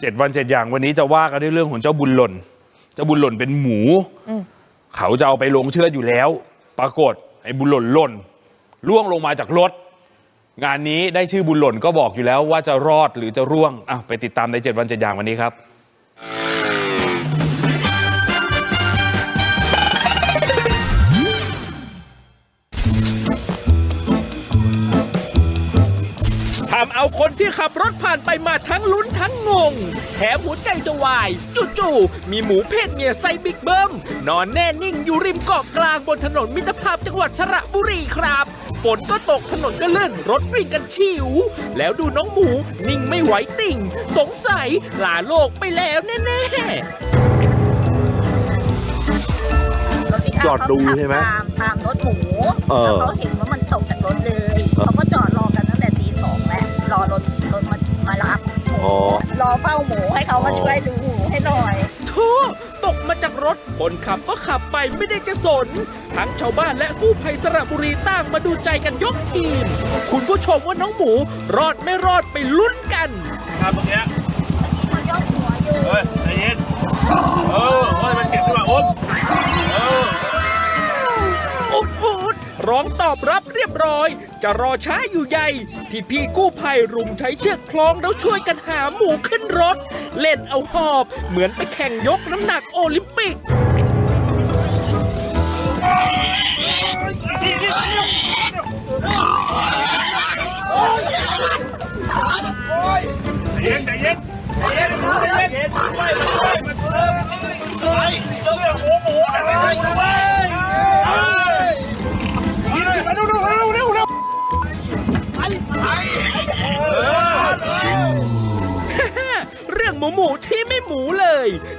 เจ็ดวันเจ็ดอย่างวันนี้จะว่ากันด้วยเรื่องของเจ้าบุญหล่น เจ้าบุญหล่นเป็นหมูอืมเขาจะเอาไปลงเชือดอยู่แล้ว ปรากฏไอ้บุญหล่นหล่นล่วงลงมาจากรถ งานนี้ได้ชื่อบุญหล่นก็บอกอยู่แล้วว่าจะรอดหรือจะร่วงอะไปติดตามในเจ็ดวันเจ็ดอย่างวันนี้ครับำเอาคนที่ขับรถผ่านไปมาทั้งลุ้นทั้งงง แถมหัวใจจะวาย จู่ๆมีหมูเพศเมียไซส์บิ๊กเบิ้ม นอนแน่นิ่งอยู่ริมเกาะกลางบนถนนมิตรภาพจังหวัดสระบุรีครับ ฝนก็ตกถนนก็ลื่นรถวิ่งกันชิว แล้วดูน้องหมูนิ่งไม่ไหวติ่ง สงสัยลาโลกไปแล้วแน่ๆรถปิกอัพจอดดูใช่ไหมเขาขับตามตามรถหมูเออแล้วเขาเห็นว่ามันตกจากรถเลยเขาก็จ มูให้เขามาอ๋อช่วยดูหมูให้หน่อยทั่วตกมาจากรถ คนขับก็ขับไปไม่ได้จะสน ทั้งชาวบ้านและกู้ภัยสระบุรีต่างมาดูใจกันยกทีม คุณผู้ชมว่าน้องหมู รอดไม่รอดไปลุ้นกัน ครับตรงเนี้ยเขายกหัวอยู่ เฮ้ยใจเย็นเออ ร้องตอบรับเรียบร้อย จะรอช้าอยู่ใหญ่ พี่พี่ๆกู้ภัยรุมใช้เชือกคล้องแล้วช่วยกันหาหมูขึ้นรถ เล่นเอาหอบ เหมือนไปแข่งยกน้ำหนักโอลิมปิก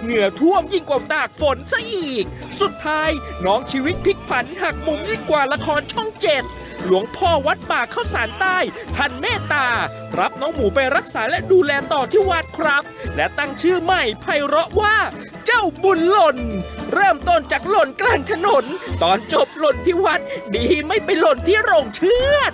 เหงื่อท่วมยิ่งกว่าตากฝนซะอีก สุดท้ายน้องชีวิตพลิกผันหักมุมยิ่งกว่าละครช่องเจ็ดหลวงพ่อวัดป่าเข้าสารใต้ ท่านเมตตา รับน้องหมูไปรักษาและดูแลต่อที่วัดครับ และตั้งชื่อใหม่ไพเราะว่า เจ้าบุญหล่น เริ่มต้นจากหล่นกลางถนน ตอนจบหล่นที่วัด ดีไม่ไปหล่นที่โรงเชือด